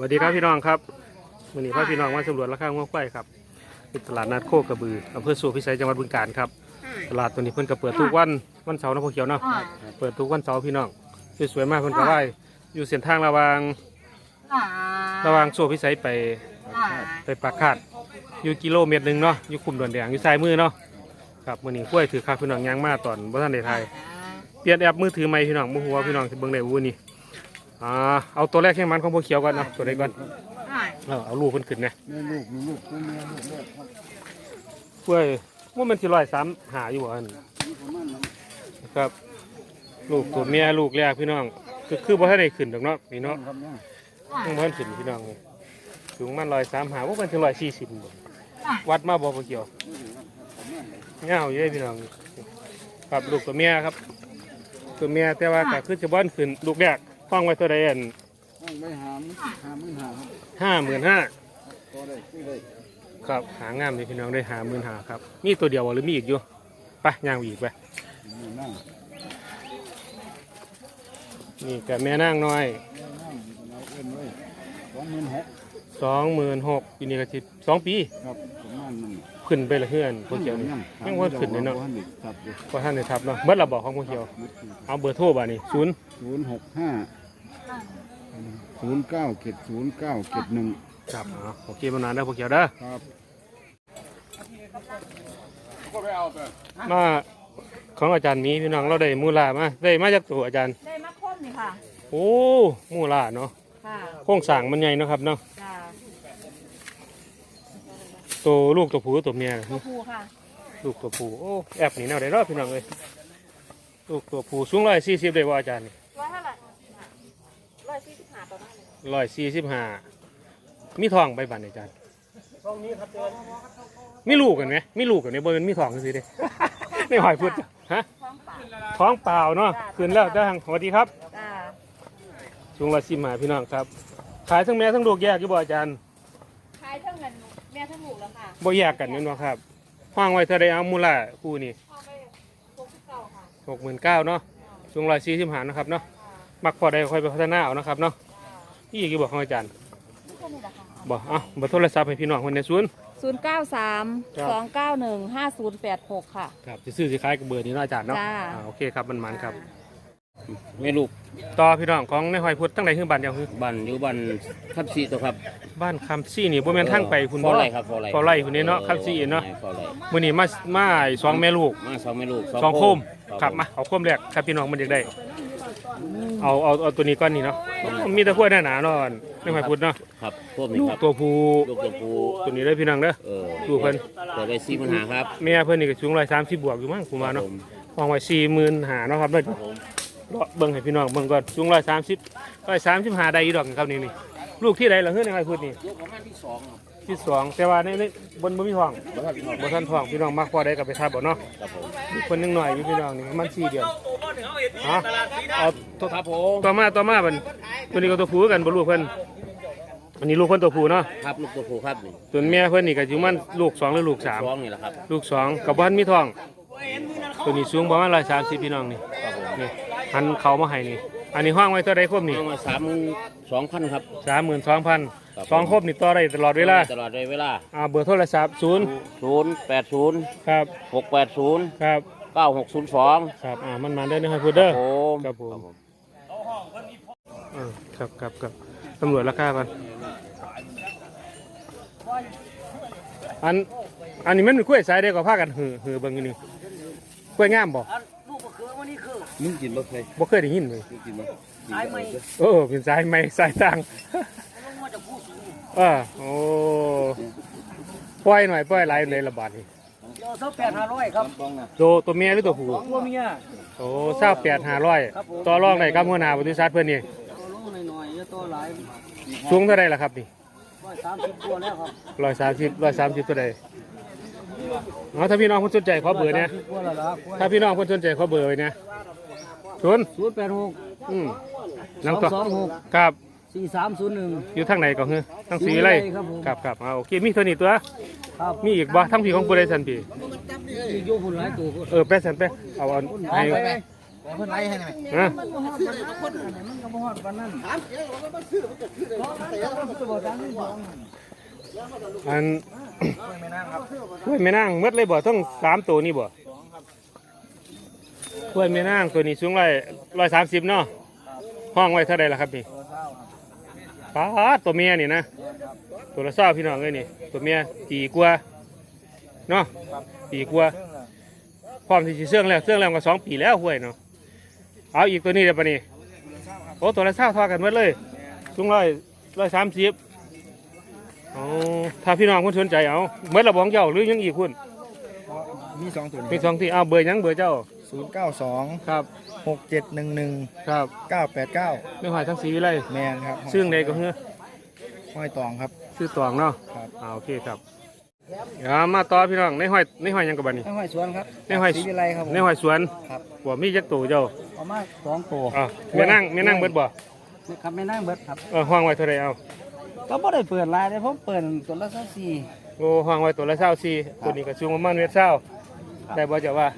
สวัสดีครับพี่น้องครับวันนี้พาพี่น้องมาสำรวจราคาง้วควายครับที่ตลาดนัดโคกระบืออำเภอสูพิสัยจังหวัดบึงกาฬครับตลาดตัวนี้เพิ่นก็เปิดทุกวันวันเสาร์นะพวกเขียวเนาะเปิดทุกวันเสาร์พี่น้องสวยๆมากเพิ่นก็ว่าอยู่เส้นทางระหวางระหวางโซพิสัยไปไปปากคาดอยู่กิโลเมตรหนึ่งเนาะอยู่คุมดอนแดงอยู่ซ้ายมือเนาะครับมื้อนี้กล้วยถือคักพี่น้องยางมาตอนบ่ทันได้ถ่ายเปลี่ยนแอปมือถือใหม่พี่น้องบ่ฮู้ว่าพี่น้องสิเบิ่งได้บ่นี่ อ่าเอาตัวแรกแข่งมันของพวกเขียวก่อนเนาะตัวใดก่อนเอาเอาลูกคนขึ้นนะแม่ลูกมีลูกตัวเมียลูกแรกครับเพื่อว่ามันสิร้อยสามหาอยู่บ่อันประมาณนั้นนะครับ ลูกตัวเมียลูกแรกพี่น้อง คือคือบ่ทันได้ขึ้นดอกเนาะพี่คเนาะรับเนี่ยยังบ่ทันขึ้นพี่น้องเลยสูงมันร้อยสามหาว่ามันถึงร้อยสี่สิบบ่วัดมาบ่บ่เกี่ยวเงาอยู่เด้พี่น้องครับลูกตัวเมียครับ ตัวเมียแต่ว่าก็คือจะบ่ทันขึ้นลูกแรก ห้องไว้เท่าใดอันห้องไปหามหามื่นหาครับห้าหมื่นห้าก็ได้ซื้อได้ครับหางามเลยพี่น้องได้หาหมื่นหาครับมีตัวเดียวบ่หรือมีอีกอยู่ไปย่างอีกไปนี่นั่งนี่กับแม่นางน้อยนั่งเราเอื้อนไว้สองหมื่นหกสองหมื่นหกปีนี้ก็สิบสองปีครับประมาณนั้นขึ้นไปละเฮือนพวกเขียวนี่ยังว่าขึ้นเลยเนาะครับเด็กพอท่านได้ทับเนาะเบิดระบอกของพวกเขียว เอาเบอร์โทรบ่านี่ศูนย์ศูนย์หกห้า ศูนย์เก้าเจ็ดศูนย์เก้าเจ็ดหนึ่งครับอ๋อโอเคมานานแล้วพวกเขียวเด้อครับมาของอาจารย์มีพี่น้องเราได้มูลามาได้มาจากตัวอาจารย์ ได้มาคมนี่ค่ะ โอ้มูลาเนาะค่ะโครงสร้างมันใหญ่เนาะครับเนาะจ้าตัวลูกตัวผู้ตัวเมียตัวผู้ค่ะ ลูกตัวผู้โอ้แอบหนีแนวได้รอดพี่น้องเลยลูกตัวผู้สูงร้อยสี่สิบได้บ่อาจารย์นี่ ร้อยเท่าไหร่ร้อยสี่สิบห้าป ระมาณนี้ร้อยสี่สิบห้ามีทองใบบันอาจารย์มีลูกกันไหมมีลูกกันไหมบ่เป็นมีทองสิเด้ ในหอยพุดฮะท้องเปล่าท้องเปล่าเนาะคืนแล้วจ้างสวัสดีครับจ้าช่วงละสิมาพี่น้องครับ ขายทั้งแม่ทั้งลูกแยกอยู่บ่อาจารย์ขายเท่าเงินแม่ทั้งลูกแล้วค่ะบ่แยกกันนั่นบ่ครับห้างไว้เท่าใดเอามูลค่าคู่นี้พ่อไปหกสิบเก้าค่ะหกหมื่นเก้าเนาะช่วงละสี่สิบห้านะครับเนาะมักพอได้ค่อยไปพัฒนาเอานะครับเนาะ พี่อีกบอกของอาจารย์แค่นี้แหละค่ะบอกเอ้าเบอร์โทรศัพท์ให้พี่น้องคนในศูนย์ ศูนย์เก้าสามครับสองเก้าหนึ่งห้าศูนย์แปดหกค่ะ ครับสิซื้อสิขายกับเบอร์นี้เนาะอาจารย์เนาะจ้า อ่าโอเคครับมันมันครับไม่ลูกต่อพี่น้องของในหอยพุดตั้งใดคือบ้านเดียวคือบ้านอยู่บ้านทับซีตัวครับบ้านคำซี่นี่บ่แม่นทางไปคุณฟอไรครับฟอไรฟอไร่คุณนี่เนาะคำซี่เนาะ ฟอไรมื้อนี้มามาไอ้สองแม่ลูก มาสองแม่ลูกสองโคม ครับมาเอาโคมแรกครับพี่น้องมันอยากได้ เอาเอาเอาตัวนี้ก่อนนี่เนาะมีแต่พวกหน้าหนาเนาะในหอยพุดเนาะครับพวกนี้ลูกครับตัวผู้ลูกตัวผู้ตัวนี้เด้อพี่น้องเด้อเออดูเพิ่นเปิดได้สี่ปัญหาครับแม่เพิ่นนี่ก็สูง130บวกอยู่มั้งผมว่าครัเนาะบผมวางไว้40,000หาเนาะครับเด้อครับผมเลาะเบิ่งให้พี่น้องเบิ่งก่อนสูง130 135ได้อีดอกครับนี่นี่ลูกที่ใดล่ะเฮือในหอยพุดนี่ลูกประมาณที่สองครับ ที่สองแต่ว่าในในบนบนมีทองบนท่านทองพี่น้องมากพอได้กับไปทาบบ่เนาะคนหนึงหน่อยอยู่พี่น้องนี่มันชีเดียวฮะเอาตัวครับผมต่อมาต่อมาบันตัวนี้ก็ตัวผู้กันบ่ลูเพื่อนอันนี้ลูกเพื่อนตัวผู้เนาะครับลูกตัวผู้ครับนี่ส่วนแม่เพื่อนนี่ก็อยู่มันลูกสองหรือลูกสามลูกสองนี่แหละครับลูกสองกับบ้านมีทอง ตัวนี้สูงประมาณลายสา130พี่น้องนี่ครับผมนี่หันเขามาให้นี่ อันนี้ห้องไว้เท่าไรครบนี่เอามาสามสองพันครับสามหมื่นสองพัน ครับสองครบนี่ต่อได้ตลอดเวลาตลอดเวลาอ่าเบอร์โทรศัพท์ศูนย์ศูนย์แปดศูนย์ครับหกแปดศูนย์ครับเก้าหกศูนย์สองครับอ่ามันมาได้นะครับพูดเด้อผมครับผมอ่าครับครับครับตำรวจราคากันอันอันนี้มันเป็นกล้วยสายเดียวกับผ้ากันหือหือเบิ่งอยู่นี่กล้วยงามบ่มึงกินบ่เคยบ่เคยได้ยินเลยมึงกินบ่เออเป็นสายไม้สายต่าง เออโอ้ปล่อยหน่อยปล่อยหลายเลยละบาทนี่โลสักแปดห้าร้อยครับโตตัวเมียหรือตัวผู้ตัวเมียโอ้เศร้าแปดห้าร้อยต่อรองได้กับหัวหน้าบริษัทเพื่อนนี่ตัวลงหน่อยๆเยอะตัวหลายสูงเท่าไรล่ะครับนี่ร้อยสามสิบตัวแล้วครับร้อยสามสิบร้อยสามสิบเท่าไรอ๋อถ้าพี่น้องคนสนใจขอเบอร์เนี่ยสิบตัวแล้วล่ะถ้าพี่น้องคนสนใจขอเบอร์ไว้เนี่ยศูนย์ศูนย์แปดหกอืมสน้องต่อสองหกครับ สี่สามศูนย์หนึ่ง อยู่ทางไหนก่อนเฮ้ทางสีไรศรีวิไลครับผม ครับครับอ่าโอเคมีเท่านี้ตัว ครับมีอีกบ่ทั้งพี่ของผู้ใดสันพี่อีกโยคุณหลายตัวเออแป๊ะสันแป๊ะเอาเอาเอาให้ไปไหมเเพิ่นไล่ให้ไหมนะมันบ่ฮอดปานนั้นมันก็บ่ฮอดปานนั้นถามเจ๊ว่ามันซื้อมันก็ซื้อเลยมันซื้อบ่ดังนี่บ่อันไม่นั่งครับถ้วยแม่นางหมดเลยบ่ทั้งสามตัวนี่บ่ถ้วยแม่นางตัวนี้สูงร้อยร้อยสามสิบเนาะห้องไว้เท่าใดล่ะครับนี่ ป้าดตัวเมียนี่นะ ตัวละเศร้าพี่น้องเลยนี่ ตัวเมียปีกว่าเนาะปีกว่าพร้อมที่จะเสื่องแล้วเสื่องแล้วก็สองปีแล้วห้วยเนาะ เอาอีกตัวนี้เดี๋ยวปะนี่โอ้ตัวละเศร้าทอกันหมดเลยสูงร้อยร้อยสามสิบอ๋อถ้าพี่น้องคุณสนใจเอาเมื่อระบองเจ้าหรือยังอีกคุณมีสองตัวมีสองที่เอาเบอร์หยังเบอร์เจ้า ศูนย์เก้าสองครับหกเจ็ดหนึ่งหนึ่งครับเก้าแปดเก้าไม่หอยทั้งสีวิไลแมนครับซึ่งใดก็เฮ้อห้อยตองครับชื่อตองเนาะครับอ่าโอเคครับเดี๋ยวมาต่อพี่น้องในหอยในหอยหยังกับบันนี้ห้อยสวนครับในหอยศรีวิไลครับผมในหอยสวนครับบ่มีจักตัวเจ้าประมาณสองตัวอ่าแม่นั่งแม่นั่งเบิดบ่ครับไม่นั่งเบิดครับเออห้องไว้เท่าไรเอาก็บ่ได้เปิดลายเลยผมเปิดตัวละสักสี่โอ้ห้องไว้ตัวละเศร้าสี่ตัวนี้ก็สูงประมาณเมตรเศร้าได้บ่เจ้าว่า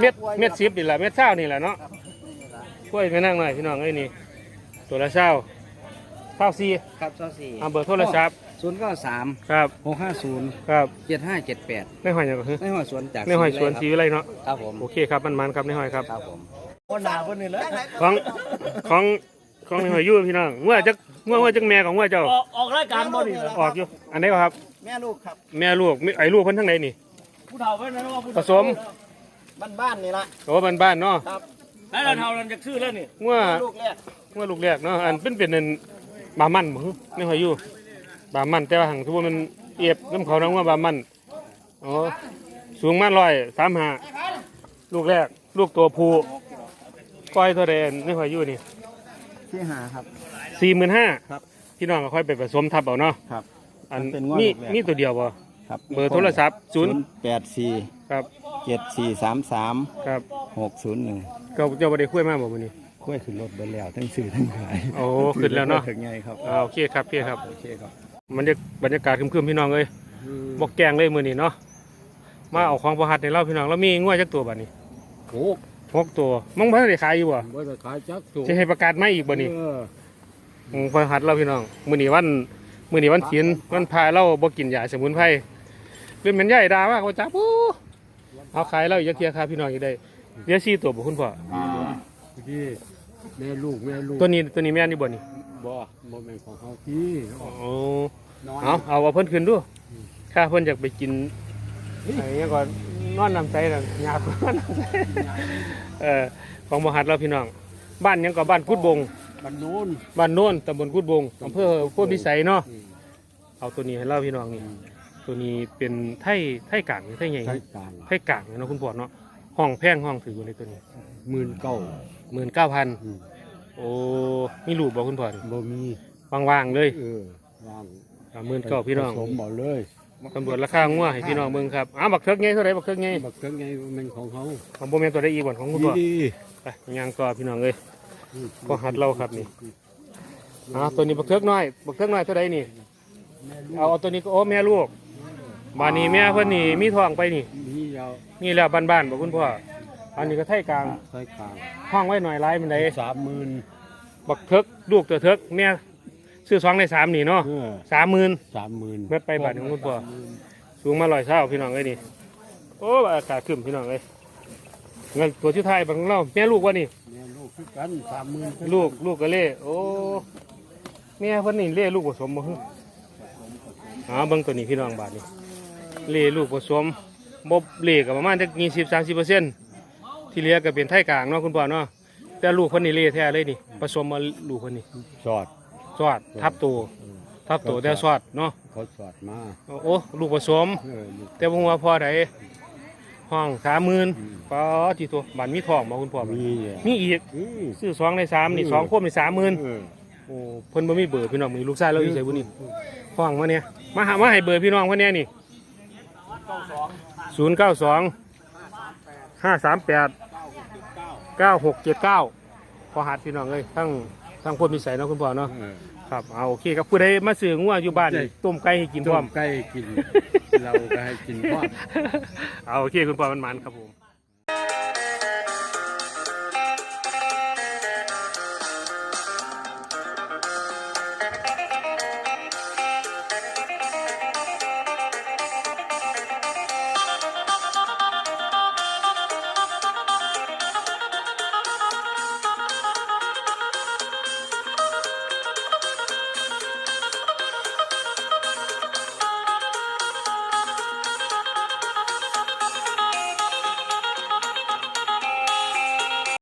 เม็ดเม็ดสิบนี่แหละเม็ดเศร้านี่แหละเนาะกล้วยแม่นั่งหน่อยพี่น้องเอ้ยนี่ตัวละเศร้าเศร้าสี่ครับสักสี่เอาเบอร์โทรศัพท์ศูนย์เก้าสามครับหกห้าศูนย์ครับเจ็ดห้าเจ็ดแปดในหอยหยังก็คือในห้อยสวนจากในหอยสวนสีวิไลเนาะครับผมโอเคครับมันมันๆครับในหอยครับ ครับผมคนหนาคนนี้เลยของของของในหอยอยู่พี่น้องงัวจักงัวงัวจักแม่ของงัวเจ้าออกออกรายการบ่นี่ออกอยู่อันไหนี้ครับ แม่ลูกครับ แม่ลูกมีไอ้ลูกเพิ่นทั้งไหนนี่ผู้เฒ่าไว้นะว่าผู้ผสม บ้านบ้านๆนี่ละโอ้บ้านบ้านๆเนาะแล้วเราเฒ่าเราจะซื้อแล้วนี่งัวลูกแรกงัวลูกแรกเนาะอันเป็นเป็นอันบามันบ่ฮึในหอยอยู่บามันแต่ว่าหังทุกมันเอียบน้ำเขาน้ำงัวบามันอ๋อสูงมาร้อยสามห้าลูกแรก ลูกตัวผู้ก้อยเท่าใดในหอยอยู่นี่ที่หาครับสี่หมื่นห้าครับพี่น้องก็ค่อยไปผสมทับเอาเนาะครับอันมันเป็นงวดมีลูกแรกมีตัวเดียวบ่ครับเบอร์โทรศัพท์ศูนย์แปดสี่ครับ เจ็ดสี่สามสามครับหกศูนย์หนึ่งก็เจ้าบ่ได้คุยมาบ่มื้อนี้ค่อยขึ้นรถไปแล้วทั้งซื้อทั้งขายโอ้ขึ้นแล้วเนาะถึงไงครับอ่าโอเคครับโอเคครับโอเคครับมันจะบรรยากาศครึมๆพี่น้องเอ้ยบ่แกล้งเลยมื้อนี้เนาะมาเอาของประหัดให้เราพี่น้องแล้วมีงัวจักตัวบัดนี้โอ้หกตัวมึงบ่ได้ขายอยู่บ่ว่าจะขายจักถูกสิให้ประกาศใหม่อีกบ่นี่เอออืมประหัดเราพี่น้องมื้อนี้วันมื้อนี้วันศีลวันพาเราบ่กินยาสมุนไพรเป็นแม่นใหญ่ดาว่าเขาจับอู้ เอาขายเราอีกจักเที่ยครับพี่น้องอีกได้เดี๋ยว4ตัวบ่คุณพ่อพี่แม่ลูกแม่ลูกตัวนี้ตัวนี้แม่นอยู่บ่นี่บ่บ่เป็นของเขาพี่โอ้น้อยเอาเอาเอาเพิ่นขึ้นดูข้าเพิ่นอยากไปกินไอ้เนี่ยก่อนนอนน้ำใจน่ะยาคนนอนน้ำใจเออของมหัดเราพี่น้อง บ้านหยังก็บ้านกุดบงบรรนูนบ้านโน้นตำบลกุดบงอำเภอโพธิพิสัยเนาะเอาตัวนี้ให้เราพี่น้องนี่ ตัวนี้เป็นไทยไทยกลางหรือไทยใหญ่ใช้การไทยกลางเนาะคุณพ่อเนาะห้องแพงห้องถืออยู่ในตัวนี้หมื่นเก้าหมื่นเก้าพันอืมโอ้มีรูปบอกคุณพ่อนี่บ่มีว่างๆเลยเออวางหมื่นเก้าพี่น้องผสมบ่เลยตำรวจราคางัวให้พี่น้องเบิ่งครับอ้าวบักเทิกไงเท่าไหรบักเทิกไงบักเครื่องไงมันของเขาของโบแมนตัวได้อีกบ่อนของคุณพ่อดีไปย่างก็พี่น้องเอ้ยก็หัดเราครับนี่อ้าวตัวนี้บักเทิกน้อยบักเทิกน้อยเท่าไหรนี่เอาเอาตัวนี้ก็โอ้แม่ลูก บ้านนี้แม่เพิ่นนี่มีท้องไปนี่ นี่ยาวนี่แหล้วบ้านๆบ่คุณพ่อ อันนี้ก็ไทยกลาง ใช้กลางห้องไว้หน่อยหลายมันไดสามหมื่นบักเทิกลูกตัวเทิกแม่ซื้อสองในสามนี่เนาะเออสามหมื่นสามหมื่นเม็ดไปบาทของคุณพ่อ สูงมาลอยเช้าพี่น้องเอ้ยนี่ โอ้อากาศขึ้นพี่น้องเอ้ยเงินตัวชื่อไทยบางของเราแม่ลูกวะนี่ แม่ลูกคือกันสามหมื่นลูกลูกก็เล่ โอ้แม่เพิ่นนี่เล่ลูกผสมบ่ฮึอ๋อเบิ่งตัวนี้พี่น้องบาทนี่ เล่ลูกผสมบ่เล่ก็ประมาณจัก20 30%ที่เหลือก็เป็นไทยกลางเนาะคุณพ่อเนาะแต่ลูกเพิ่นนี่เล่แท้เลยนี่ผสมมาลูกเพิ่นนี่สอดสอดทับตัวทับตัวแต่สอดเนาะเขาสอดมาโอ้ลูกผสมเออลูกแต่ผมว่าพอไดห้องสามหมื่นปอที่ตัวบันมีทองมาคุณพ่อบัดมีอะมีอีกอืมซื้อสองในสามนี่อืมสองควบในสามหมื่นเออโอ้เพิ่นบ่มีเบอร์พี่น้องมีลูกชายเราอยู่ใส่บุนี่ห้องมาเนี่ยมาหามาให้เบอร์พี่น้องเพิ่นเนี่ยนี่ ศูนย์เก้าสองห้าสามแปดเก้าหกเจ็ดเก้าพอหัดพี่น้องเลยทั้งทั้งพวกมีใส่เนาะคุณพ่อเนาะเออครับเอาโอเคครับผู้ใดมาซื้องัวอยู่บ้านนี่ต้มไก่ให้กินพร้อม ต้มไก่กิน เราก็ให้กินพร้อม เอาโอเคคุณพ่อมันมันๆครับผม